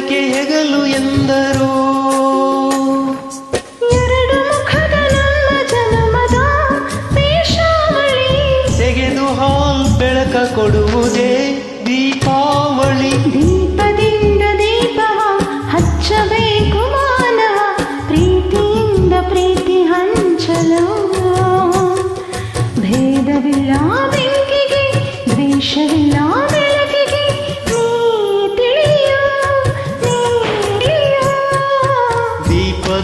ಹಬ್ಬವದಕ್ಕೆ ಹೆಗಲು ಎಂದರು. ಎರಡು ಮುಖದ ಜನ್ಮದ ತೆಗೆದು ಹಾಲ್ ಬೆಳಕ ಕೊಡುವುದೇ ದೀಪಾವಳಿ. ದೀಪದಿಂದ ದೀಪವ ಹಚ್ಚಬೇಕು ಮಾನವ ಪ್ರೀತಿಯಿಂದ ಪ್ರೀತಿ ಹಂಚಲು. ಭೇದವಿಲ್ಲ ಬೆಂಕಿಗೆ ದ್ವೇಷವಿಲ್ಲ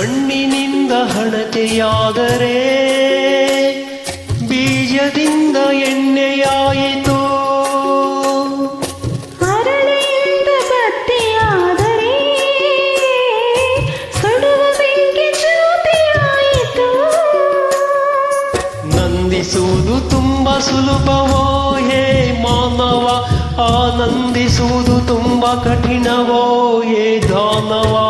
ಮಣ್ಣಿನಿಂದ ಹಣತೆಯಾದರೆ ಬೀಜದಿಂದ ಎಣ್ಣೆಯಾಯಿತು. ಹರಳೆಯಿಂದ ಬತ್ತಿಯಾದರೆ ಸುಡುವ ಬೆಂಕಿ ಜ್ಯೋತಿಯಾಯಿತು ನಂದಿಸುವುದು ತುಂಬ ಸುಲಭವೋ ಹೇ ಮಾನವ? ಆನಂದಿಸುವುದು ತುಂಬ ಕಠಿಣವೋ ಹೇ ದಾನವ?